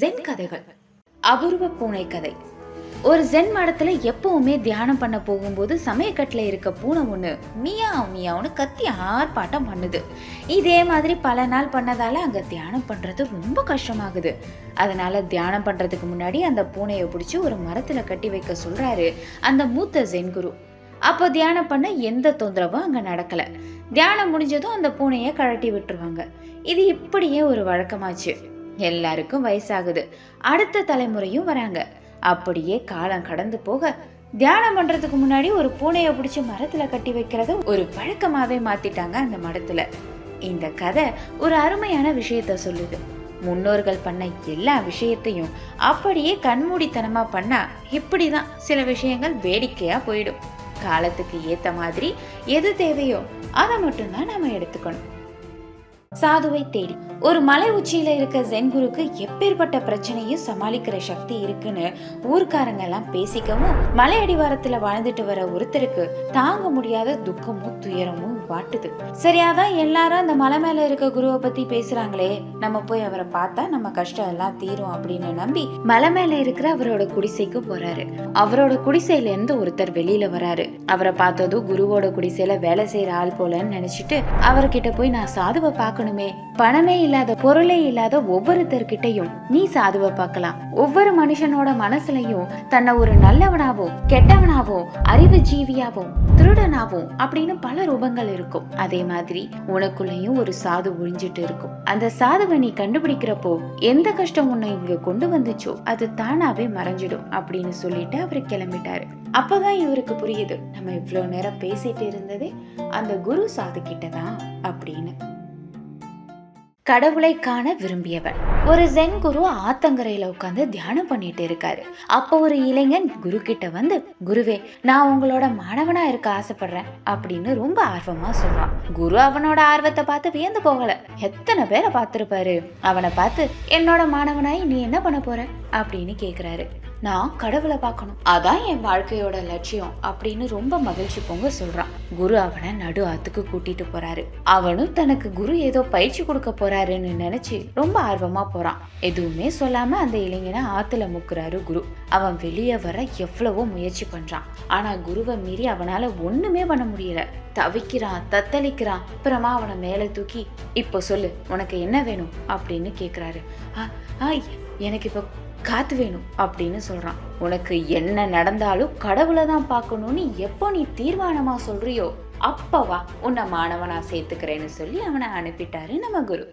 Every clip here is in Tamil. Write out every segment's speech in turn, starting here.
ஜென் கதைகள். அபூர்வ பூனை கதை. ஒரு ஜென் மடத்துல எப்பவுமே தியானம் பண்ண போகும்போது சமயக்கட்டில் இருக்க பூனை ஒண்ணு மியா மியாவுன்னு கத்தி ஆர்ப்பாட்டம் பண்ணுது. இதே மாதிரி பல நாள் பண்ணதால அங்க தியானம் பண்றது ரொம்ப கஷ்டமாகுது. அதனால தியானம் பண்றதுக்கு முன்னாடி அந்த பூனையை பிடிச்சி ஒரு மரத்துல கட்டி வைக்க சொல்றாரு அந்த மூத்த ஜென் குரு. அப்போ தியானம் பண்ண எந்த தொந்தரவும் அங்க நடக்கல. தியானம் முடிஞ்சதும் அந்த பூனையை கழட்டி விட்டுருவாங்க. இது இப்படியே ஒரு வழக்கமாச்சு. எல்லாருக்கும் வயசாகுது. அடுத்த தலைமுறையும் வராங்க. அப்படியே காலம் கடந்து போக தியானம் பண்றதுக்கு முன்னாடி ஒரு பூனையை பிடிச்சி மரத்துல கட்டி வைக்கிறத ஒரு பழக்கமாவே மாத்திட்டாங்க அந்த மடத்துல. இந்த கதை ஒரு அருமையான விஷயத்த சொல்லுது. முன்னோர்கள் பண்ண எல்லா விஷயத்தையும் அப்படியே கண்மூடித்தனமா பண்ணா இப்படிதான் சில விஷயங்கள் வேடிக்கையா போயிடும். காலத்துக்கு ஏத்த மாதிரி எது தேவையோ அதை மட்டும்தான் நாம எடுத்துக்கணும். சாதுவை தேடி. ஒரு மலை உச்சியில இருக்க ஜென் குருக்கு எப்பேற்பட்ட பிரச்சனையும் சமாளிக்கிற சக்தி இருக்குன்னு ஊர்க்காரங்க எல்லாம் பேசிக்கவும் மலை அடிவாரத்துல வாழ்ந்துட்டு வர ஒருத்தருக்கு தாங்க முடியாத துக்கமும் துயரமும் வாட்டுது. சரியாதான் எல்லாரும் அந்த மலை மேல இருக்க குருவை பத்தி பேசுறாங்களே நம்ம போய் அவரை பார்த்தா நம்ம கஷ்டம் எல்லாம் தீரும் அப்படின்னு நம்பி மலை மேல இருக்கிற அவரோட குடிசைக்கு போறாரு. அவரோட குடிசையில இருந்து ஒருத்தர் வெளியில வராரு. அவரை பார்த்ததும் குருவோட குடிசையில வேலை செய்யற ஆள் போலன்னு நினைச்சிட்டு அவர்கிட்ட போய் நான் சாதுவை பார்க்கணும். பணமே இல்லாத பொருளே இல்லாத ஒவ்வொருத்தர்கிட்டையும் நீ சாதுவை பார்க்கலாம். ஒவ்வொரு மனுஷனோட மனசுலயும் தன்னை ஒரு நல்லவனாவோ கெட்டவனாவோ அறிவு ஜீவியாவோ திருடனாவோ அப்படின்னு பல ரூபங்கள் இருக்கும். அதே மாதிரி உனக்குள்ளேயும் ஒரு சாது ஒழிஞ்சிட்டு இருக்கும். அந்த சாதுவை நீ கண்டுபிடிக்கிறப்போ எந்த கஷ்டம் உன்னை இங்க கொண்டு வந்துச்சோ அது தானாவே மறைஞ்சிடும் அப்படின்னு சொல்லிட்டு அவர் கிளம்பிட்டாரு. அப்பதான் இவருக்கு புரியுது நம்ம இவ்வளவு நேரம் பேசிட்டு இருந்ததே அந்த குரு சாது கிட்டதான் அப்படின்னு. கடவுளை காண விரும்பியவன். ஒரு ஜென் குரு ஆத்தங்கரையில உட்காந்து தியானம் பண்ணிட்டு இருக்காரு. அப்போ ஒரு இளைஞன் குரு கிட்ட வந்து குருவே நான் உங்களோட மாணவனா இருக்க ஆசைப்படுறேன் அப்படின்னு ரொம்ப ஆர்வமா சொல்றான். குரு அவனோட ஆர்வத்தை பார்த்து வியந்து போகல. எத்தனை பேரை பார்த்திருப்பாரு? அவனை பார்த்து என்னோட மாணவனாய் நீ என்ன பண்ண போற? அப்படின்னு கேக்குறாரு. நான் கடவுளை பார்க்கணும். அதான் என் வாழ்க்கையோட லட்சியம் அப்படின்னு ரொம்ப மகிழ்ச்சி பொங்க சொல்றான். குரு அவனை நடு ஆத்துக்கு கூட்டிட்டு போறாரு. அவனும் தனக்கு குரு ஏதோ பயிற்சி கொடுக்க போறாருன்னு நினைச்சு ரொம்ப ஆர்வமா போறான். எதுவுமே சொல்லாம அந்த இளைஞனை ஆத்துல முக்குறாரு குரு. அவன் வெளியே வர எவ்வளவோ முயற்சி பண்றான். ஆனா குருவை மீறி அவனால ஒண்ணுமே பண்ண முடியல. தவிக்கிறான் தத்தளிக்கிறான். அப்புறமா அவனை மேலே தூக்கி இப்போ சொல்லு உனக்கு என்ன வேணும்? அப்படின்னு கேக்குறாரு. "ஆ, ஆ, எனக்கு இப்போ காத்து வேணும் அப்படின்னு சொல்றான். உனக்கு என்ன நடந்தாலும் கடவுளை தான் பார்க்கணும்னு எப்போ நீ தீர்மானமா சொல்றியோ அப்பவா உன்னை மாணவனா சேர்த்துக்கிறேன்னு சொல்லி அவனை அனுப்பிட்டாரு நம்ம குரு.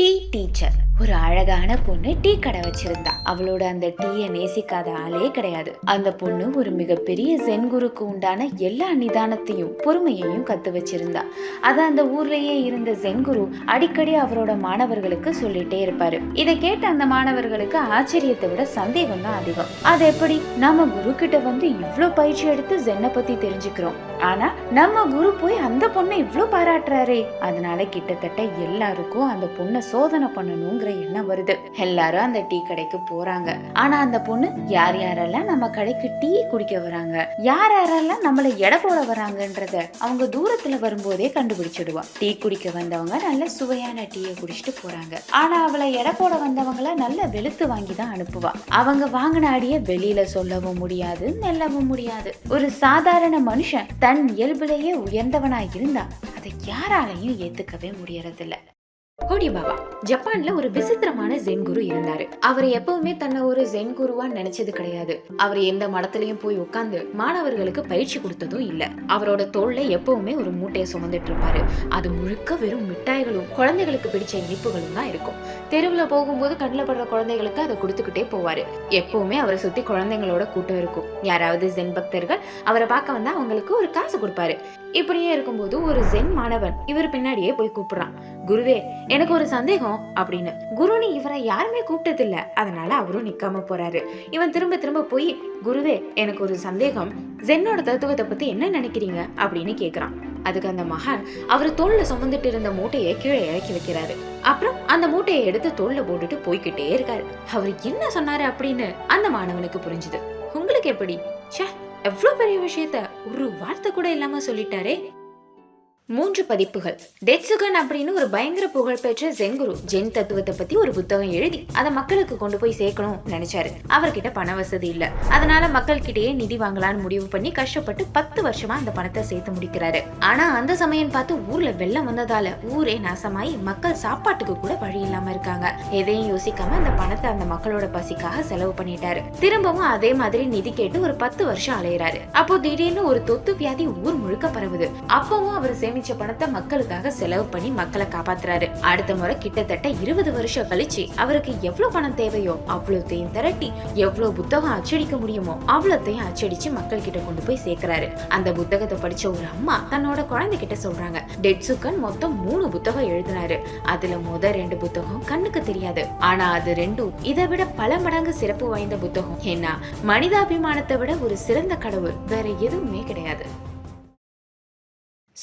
டீ டீச்சர் ஒரு அழகான பொண்ணு டீ கடை வச்சிருந்தா. அவளோட அந்த டீயை நேசிக்காத ஆளே கிடையாது. அந்த பொண்ணு ஒரு மிகப்பெரிய சென் குருக்கு உண்டான எல்லா நிதானத்தையும் பொறுமையையும் கத்து வச்சிருந்தா. அத அந்த ஊர்லயே இருந்த சென் குரு அடிக்கடி அவரோட மாணவர்களுக்கு சொல்லிட்டே இருப்பாரு. இதை கேட்ட அந்த மாணவர்களுக்கு ஆச்சரியத்தை விட சந்தேகம் தான் அதிகம். அது எப்படி? நம்ம குரு கிட்ட வந்து இவ்வளோ பயிற்சி எடுத்து ஜென்னை பத்தி தெரிஞ்சுக்கிறோம். ஆனா நம்ம குரு போய் அந்த பொண்ணை இவ்வளோ பாராட்டுறாரே. அதனால கிட்டத்தட்ட எல்லாருக்கும் அந்த பொண்ணை சோதனை பண்ணணுங்கிற எண்ணம் வருது. எல்லாரும் அந்த டீ கடைக்கு போறாங்க. ஆனா அந்த பொண்ணு யார் யாரெல்லாம் நம்ம கடைக்கு டீ குடிக்க வராங்க? யார் யாரெல்லாம் நம்மள எடை போட வராங்கன்றத அவங்க தூரத்துல வரும்போதே கண்டுபிடிச்சிடுவா. டீ குடிக்க வந்தவங்க நல்ல சுவையான டீயை குடிச்சிட்டு போறாங்க. ஆனா அவளை எடை போட வந்தவங்கள நல்ல வெளுத்து வாங்கி தான் அனுப்புவா. அவங்க வாங்கின அடிய வெளியில சொல்லவும் முடியாது மெல்லவும் முடியாது. ஒரு சாதாரண மனுஷன் தன் இயல்பிலேயே உயர்ந்தவனா இருந்தா அதை யாராலையும் ஏத்துக்கவே முடியறதில்ல. ஹோடி பாபா ஜப்பான்ல ஒரு விசித்திரமான ஜென் குரு இருந்தாரு. அவர் எப்பவுமே தன்னை ஒரு ஜென் குருவா நினைச்சது கிடையாது. அவர் எந்த மடத்துலயும் போய் உட்கார்ந்து மாணவர்களுக்கு பயிற்சி கொடுத்ததும் இல்ல. அவரோட தோல்ல எப்பவுமே ஒரு மூட்டையை சுமந்துட்டு இருப்பாரு. அது முழுக்க வெறும் மிட்டாய்களும் குழந்தைகளுக்கு பிடிச்ச இனிப்புகளும் தான் இருக்கும். தெருவுல போகும்போது கண்ணில் படுற குழந்தைகளுக்கு அதை கொடுத்துக்கிட்டே போவாரு. எப்பவுமே அவரை சுத்தி குழந்தைங்களோட கூட்டம் இருக்கும். யாராவது ஜென் பக்தர்கள் அவரை பார்க்க வந்தா அவங்களுக்கு ஒரு காசு கொடுப்பாரு. இப்படியே இருக்கும்போது ஒரு ஜென் மாணவன் இவர் பின்னாடியே போய் கூப்பிடுறான். குருவே எனக்கு ஒரு சந்தேகம் அப்படின்னு. குருனி இவரை யாருமே கூப்பிட்டது இல்ல அதனால அவரும் நிக்காம போறாரு. இவன் திரும்ப திரும்ப போய் குருவே எனக்கு ஒரு சந்தேகம். ஜென்னோட தத்துவத்தை பத்தி என்ன நினைக்கிறீங்க? அப்படின்னு கேக்குறான். அதுக்கு அந்த மகான் அவர் தோல்ல சுமந்துட்டு இருந்த மூட்டையை கீழே இறக்கி வைக்கிறாரு. அப்புறம் அந்த மூட்டையை எடுத்து தோல்ல போட்டுட்டு போய்கிட்டே இருக்காரு. அவர் என்ன சொன்னாரு அப்படின்னு அந்த மாணவனுக்கு புரிஞ்சுது. உங்களுக்கு எப்படி? ச்சே எவ்வளோ பெரிய விஷயத்த ஒரு வார்த்தை கூட இல்லாமல் சொல்லிட்டாரே. மூன்று பதிப்புகள். டெட்சுகன் அப்படின்னு ஒரு பயங்கர புகழ்பெற்ற ஜென்குரு ஜென் தத்துவத்தை பத்தி ஒரு புத்தகம் எழுதி அதை மக்களுக்கு கொண்டு போய் சேர்க்கணும் நினைச்சாரு. அவர்கிட்ட பண வசதி இல்ல. அதனால மக்கள் கிட்டயே நிதி வாங்கலாம்னு முடிவு பண்ணி கஷ்டப்பட்டு பத்து வருஷமா அந்த பணத்தை சேர்த்து முடிக்கிறாரு. ஆனா அந்த சமயம் பார்த்து ஊர்ல வெள்ளம் வந்ததால ஊரே நாசமாயி மக்கள் சாப்பாட்டுக்கு கூட வழி இல்லாம இருக்காங்க. எதையும் யோசிக்காம அந்த பணத்தை அந்த மக்களோட பசிக்காக செலவு பண்ணிட்டாரு. திரும்பவும் அதே மாதிரி நிதி கேட்டு ஒரு பத்து வருஷம் அலையிறாரு. அப்போ திடீர்னு ஒரு தொத்து வியாதி ஊர் முழுக்க பரவுது. அப்பவும் அவர் சேமிச்ச பணத்தை மக்களுக்காக செலவு பண்ணி மக்களை காப்பாத்துறாரு. அடுத்த முறை கிட்டத்தட்ட இருபது வருஷம் கழிச்சு அவருக்கு எவ்வளவு பணம் தேவையோ அவ்வளோத்தையும் திரட்டி எவ்வளவு புத்தகம் அச்சடிக்க முடியுமோ அவ்வளோத்தையும் அச்சடிச்சு மக்கள் கிட்ட கொண்டு போய் சேர்க்கிறாரு. அந்த புத்தகத்தை படிச்ச ஒரு அம்மா தன்னோட குழந்தை கிட்ட சொல்றாங்க டெட்சுக்கன் மொத்தம் மூணு புத்தகம் எழுதினாரு. அதுல முத ரெண்டு புத்தகம் கண்ணுக்கு தெரியாது. ஆனா அது ரெண்டும் இதை விட பல மடங்கு சிறப்பு வாய்ந்த புத்தகம். ஏன்னா மனிதாபிமானத்தை விட ஒரு சிறந்த கடவுள் வேற எதுவுமே கிடையாது.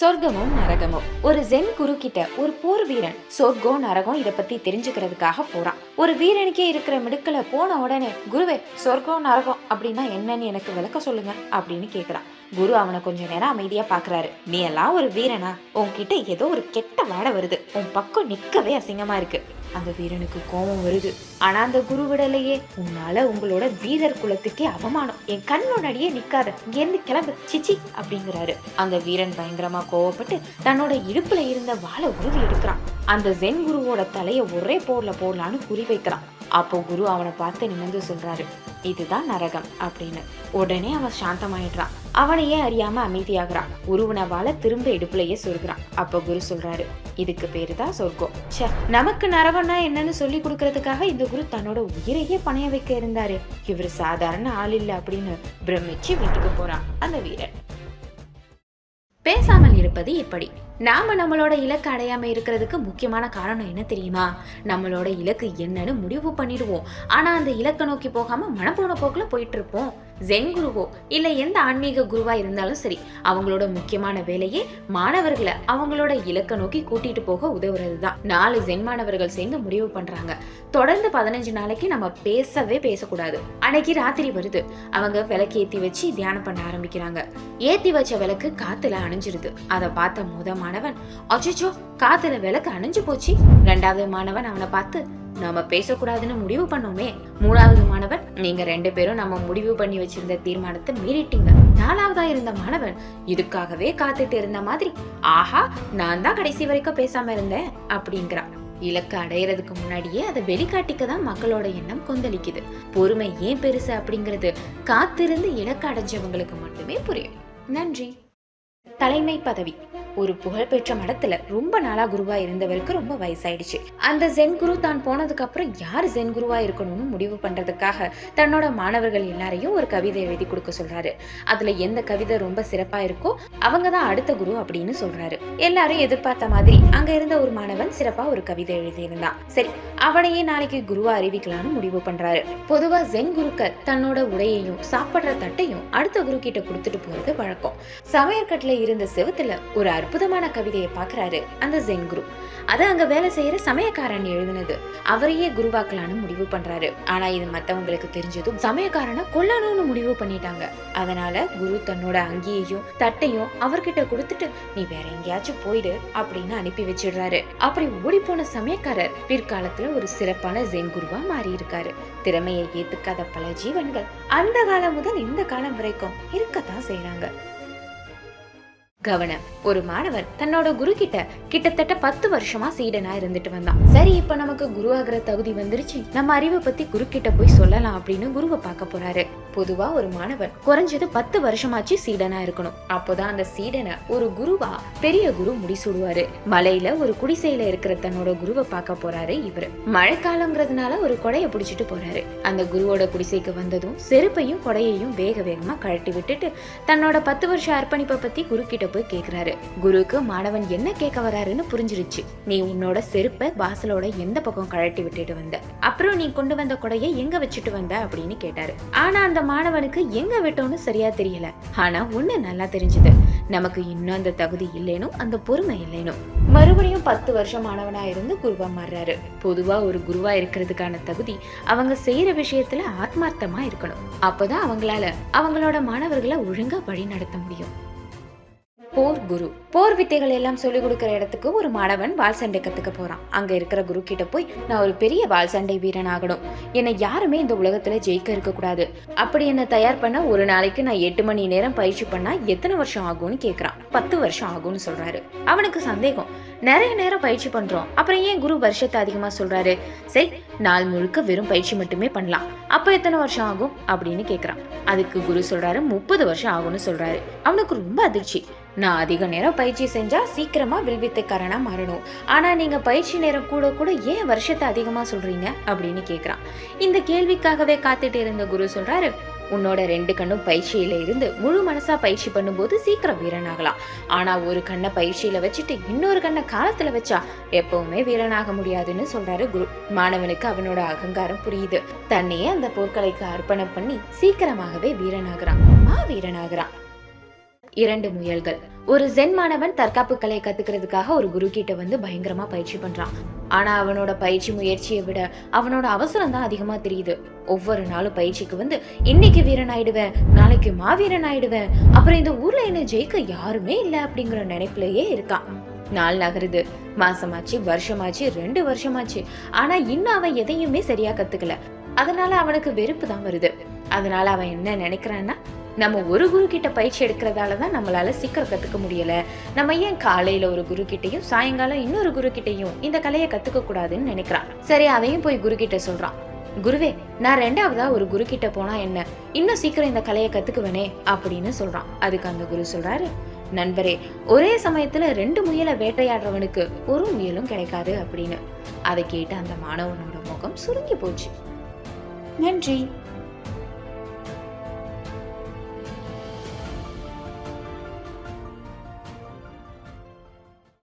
சொர்க்கமும் நரகமும். ஒரு ஜென் குரு கிட்ட ஒரு போர் வீரன் சொர்க்கம் நரகம் இத பத்தி தெரிஞ்சுக்கிறதுக்காக போறான். ஒரு வீரனுக்கே இருக்கிற மிடுக்கல போன உடனே குருவே சொர்க்கம் நரகம் அப்படின்னா என்னன்னு எனக்கு விளக்க சொல்லுங்க அப்படின்னு கேக்குறான். குரு அவனை கொஞ்ச நேரம் அமைதியா பாக்குறாரு. நீ எல்லாம் ஒரு வீரனா? உன்கிட்ட ஏதோ ஒரு கெட்ட வாடை வருது. உன் பக்கம் நிக்கவே அசிங்கமா இருக்கு. அந்த வீரனுக்கு கோபம் வருது. ஆனா அந்த குரு விடலையே. உன்னால உங்களோட வீரர் குலத்துக்கே அவமானம். என் கண் முன்னாடியே நிக்காத. இங்கேருந்து கிளம்பு. சிச்சி அப்படிங்கிறாரு. அந்த வீரன் பயங்கரமா கோவப்பட்டு தன்னோட இடுப்புல இருந்த வாழை உருவி எடுக்கிறான். அந்த ஜென் குருவோட தலைய ஒரே போர்ல போடலான்னு குறி வைக்கிறான். அப்போ குரு அவனை பார்த்து நிமிர்ந்து சொல்றாரு. இதுதான் நரகம் அப்படின்னு. உடனே அவன் சாந்தமாயிடுறான். அவனையே அறியாம அமைதியாகிறான். உருவனவால திரும்ப இடுப்புலயே சொருகிறான். அப்போ குரு சொல்றாரு இதுக்கு பேரு தான் சொர்க்கம். ச்சே நமக்கு நரவனா என்னன்னு சொல்லி கொடுக்கறதுக்காக இந்த குரு தன்னோட உயிரையே பணைய வைக்க இருந்தாரு. இவர் சாதாரண ஆள் இல்ல அப்படின்னு பிரமிச்சு வீட்டுக்கு போறான் அந்த வீரன். பேசாமல் இருப்பது எப்படி? நாம நம்மளோட இலக்கு அடையாம இருக்கிறதுக்கு முக்கியமான காரணம் என்ன தெரியுமா? நம்மளோட இலக்கு என்னன்னு முடிவு பண்ணிடுவோம். ஆனா அந்த இலக்கை நோக்கி போகாம மனப்போன போக்குல போயிட்டு இருப்போம். ஜென் குருவோ இல்லை எந்த ஆன்மீக குருவாக இருந்தாலும் சரி அவங்களோட முக்கியமான வேலையே மாணவர்களை அவங்களோட இலக்கை நோக்கி கூட்டிட்டு போக உதவுறது தான் நாலு ஜென் மாணவர்கள் சேர்ந்து முடிவு பண்றாங்க. தொடர்ந்து பதினஞ்சு நாளைக்கு நம்ம பேசவே பேசக்கூடாது. அன்னைக்கு ராத்திரி வருது. அவங்க விளக்கு ஏத்தி வச்சு தியானம் பண்ண ஆரம்பிக்கிறாங்க. ஏத்தி வச்ச விளக்கு காத்துல அணிஞ்சிருது. அதை பார்த்த முத மாணவன் அச்சோ காத்துல விளக்கு அணிஞ்சு போச்சு. ரெண்டாவது மாணவன் அவனை பார்த்து நாம பேசக்கூடாதுன்னு முடிவு பண்ணோமே மூணாவது மாணவன் நீங்க ரெண்டு பேரும் நம்ம முடிவு பண்ணி வச்சிருந்த தீர்மானத்தை மீறிட்டீங்க. நாலாவதா இருந்த மாணவன் இதுக்காகவே காத்துட்டு இருந்த மாதிரி ஆஹா நான் தான் கடைசி வரைக்கும் பேசாம இருந்தேன் அப்படிங்கிறான். இலக்கு அடையறதுக்கு முன்னாடியே அதை வெளிக்காட்டிக்க தான் மக்களோட எண்ணம் கொந்தளிக்குது. பொறுமை ஏன் பெருசு அப்படிங்கிறது காத்திருந்து இலக்கு அடைஞ்சவங்களுக்கு மட்டுமே புரியும். நன்றி. தலைமை பதவி. ஒரு புகழ்பெற்ற மடத்துல ரொம்ப நாளா குருவா இருந்தவருக்கு ரொம்ப வயசாயிடுச்சு. அந்த ஜென் குரு தான் போனதுக்கு அப்புறம் யார் ஜென் குருவா இருக்கணும்னு முடிவு பண்றதுக்காக தன்னோட மாணவர்கள் எல்லாரையும் ஒரு கவிதை எழுதி கொடுக்க சொல்றாரு. அதுல எந்த கவிதை ரொம்ப சிறப்பா இருக்கோ அவங்க தான் அடுத்த குரு அப்படின்னு சொல்றாரு. எல்லாரும் எதிர்பார்த்த மாதிரி அங்க இருந்த ஒரு மாணவன் சிறப்பா ஒரு கவிதை எழுதியிருந்தான். சரி அவனையே நாளைக்கு குருவா அறிவிக்கலாம்னு முடிவு பண்றாரு. பொதுவா ஜென் குருக்கள் தன்னோட உடையையும் சாப்பிடுற தட்டையும் அடுத்த குரு கிட்ட கொடுத்துட்டு போறது வழக்கம். சமையற்கட்டுல இருந்த செவுத்துல ஒரு அற்புதமான கவிதையை பார்க்குறாரு அந்த ஜென் குரு. அதை அங்க வேலை செய்யற சமயக்காரன் எழுதினது. அவரையே குருவாக்கலான்னு முடிவு பண்றாரு. ஆனா இது மத்தவங்களுக்கு தெரிஞ்சதும் சமயக்காரனை கொல்லணும்னு முடிவு பண்ணிட்டாங்க. அதனால குரு தன்னோட அங்கியையும் தட்டையும் அவர்கிட்ட கொடுத்துட்டு நீ வேற எங்கேயாச்சும் போயிடு அப்படின்னு அனுப்பி வச்சிடுறாரு. அப்படி ஓடி போன சமயக்காரர் பிற்காலத்துல ஒரு சிறப்பான ஜென் குருவா மாறி இருக்காரு திறமையை ஏத்துக்காத பல ஜீவன்கள் அந்த காலம் முதல் இந்த காலம் வரைக்கும் இருக்கத்தான் செய்யறாங்க கவனம். ஒரு மாணவன் தன்னோட குரு கிட்ட கிட்டத்தட்ட பத்து வருஷமா சீடனா இருந்துட்டு வந்தான். சரி இப்ப நமக்கு குரு ஆகிற தகுதி வந்துருச்சு. நம்ம அறிவை பத்தி குரு கிட்ட போய் சொல்லலாம் அப்படின்னு குருவை பார்க்க போறாரு. பொதுவா ஒரு மாணவன் குறைஞ்சது பத்து வருஷமாச்சு சீடனா இருக்கணும். அப்போதான் அந்த சீடனை ஒரு குருவா பெரிய குரு முடிசூடுவாரு. மலையில ஒரு குடிசையில இருக்கிற தன்னோட குருவை பார்க்க போறாரு இவரு. மழைக்காலங்கிறதுனால ஒரு கொடைய பிடிச்சிட்டு போறாரு. அந்த குருவோட குடிசைக்கு வந்ததும் செருப்பையும் கொடையையும் வேக வேகமா கழட்டி விட்டுட்டு தன்னோட பத்து வருஷ அர்ப்பணிப்பை பத்தி குரு கிட்ட போய் கேக்குறாரு. குருவுக்கு மாணவன் என்ன கேட்க வராருன்னு புரிஞ்சிருச்சு. நீ உன்னோட செருப்பை வாசலோட எந்த பக்கம் கழட்டி விட்டுட்டு வந்த? அப்புறம் நீ கொண்டு வந்த கொடையை எங்க வச்சுட்டு வந்த? அப்படின்னு கேட்டாரு. ஆனா அந்த மாணவனுக்கு எங்க விட்டோன்னு சரியா தெரியல. ஆனா ஒண்ணு நல்லா தெரிஞ்சது. நமக்கு இன்னும் அந்த தகுதி இல்லைனும் அந்த பொறுமை இல்லைனும். மறுபடியும் பத்து வருஷம் மாணவனா இருந்து குருவா மாறுறாரு. பொதுவா ஒரு குருவா இருக்கிறதுக்கான தகுதி அவங்க செய்யற விஷயத்துல ஆத்மார்த்தமா இருக்கணும். அப்பதான் அவங்களால அவங்களோட மாணவர்களை ஒழுங்கா வழி நடத்த முடியும். போர் குரு. போர் வித்தைகள் எல்லாம் சொல்லிக் கொடுக்குற இடத்துக்கு ஒரு மாணவன் வால் சண்டை கத்துக்க போறான். அங்க இருக்கிற குரு கிட்ட போய் நான் ஒரு பெரிய வால் சண்டை வீரன் ஆகணும் என்னை யாருமே இந்த உலகத்துல ஜெயிக்க இருக்க கூடாது. அப்படி என்ன தயார் பண்ண ஒரு நாளைக்கு நான் எட்டு மணி நேரம் பயிற்சி பண்ணா எத்தனை வருஷம் ஆகும்னு கேக்குறான். பத்து வருஷம் ஆகும்னு சொல்றாரு. அவனுக்கு சந்தேகம். நிறைய நேரம் பயிற்சி பண்றோம். அப்புறம் ஏன் குரு வருஷத்தை அதிகமா சொல்றாரு? சரி நாள் முழுக்க வெறும் பயிற்சி மட்டுமே பண்ணலாம். அப்ப எத்தனை வருஷம் ஆகும்? அப்படின்னு கேக்குறான். அதுக்கு குரு சொல்றாரு முப்பது வருஷம் ஆகும்னு சொல்றாரு. அவனுக்கு ரொம்ப அதிர்ச்சி. நான் அதிக நேரம் பயிற்சி செஞ்சால் சீக்கிரமாக வில்வித்தைக்காரனாக மாறணும். ஆனால் நீங்கள் பயிற்சி நேரம் கூட கூட ஏன் வருஷத்தை அதிகமாக சொல்கிறீங்க அப்படின்னு கேட்குறான் இந்த கேள்விக்காகவே காத்துட்டு இருந்த குரு சொல்கிறாரு உன்னோட ரெண்டு கண்ணும் பயிற்சியில இருந்து முழு மனசா பயிற்சி பண்ணும்போது சீக்கிரம் வீரனாகலாம். ஆனா ஒரு கண்ணை பயிற்சியில வச்சுட்டு இன்னொரு கண்ணை காலத்துல வச்சா எப்பவுமே வீரனாக முடியாதுன்னு சொல்றாரு குரு. மாணவனுக்கு அவனோட அகங்காரம் புரியுது. தன்னையே அந்த போர்க்கலைக்கு அர்ப்பணம் பண்ணி சீக்கிரமாகவே வீரனாகிறான். மா வீரனாகிறான் இரண்டு முயல்கள். ஒரு ஜென் மாணவன் தற்காப்பு கலையை கத்துக்கிறதுக்காக ஒரு குரு கிட்ட வந்து பயங்கரமா பயிற்சி பண்றான். ஆனா அவனோட பயிற்சி முயற்சியை விட அவனோட அவசரம் தான் அதிகமா தெரியுது. ஒவ்வொரு நாளும் பயிற்சிக்கு வந்து இன்னைக்கு வீரன் ஆயிடுவேன் நாளைக்கு மாவீரன் ஆயிடுவேன் அப்புறம் இந்த ஊர்ல என்ன ஜெயிக்க யாருமே இல்லை அப்படிங்கிற நினைப்புலயே இருக்கான். நாள் நகருது. மாசமாச்சு வருஷமாச்சு ரெண்டு வருஷமாச்சு. ஆனா இன்னும் அவன் எதையுமே சரியா கத்துக்கல. அதனால அவனுக்கு வெறுப்பு தான் வருது. அதனால அவன் என்ன நினைக்கிறான்னா நம்ம ஒரு குரு கிட்ட பயிற்சி எடுக்கிறதால தான் நம்மளால சீக்கிரம் கத்துக்க முடியல. நம்ம ஏன் காலையில ஒரு குரு கிட்டையும் சாயங்காலம் இன்னொரு குரு கிட்டையும் இந்த கலையை கத்துக்க கூடாதுன்னு நினைக்கிறான். சரி அதையும் போய் குரு கிட்ட சொல்றான். குருவே நான் ரெண்டாவதா ஒரு குரு கிட்ட போனா என்ன? இன்னும் சீக்கிரம் இந்த கலையை கத்துக்குவனே அப்படின்னு சொல்றான். அதுக்கு அந்த குரு சொல்றாரு நண்பரே ஒரே சமயத்துல ரெண்டு முயலை வேட்டையாடுறவனுக்கு ஒரு முயலும் கிடைக்காது அப்படின்னு. அதை கேட்டு அந்த மாணவனோட முகம் சுருங்கி போச்சு. நன்றி.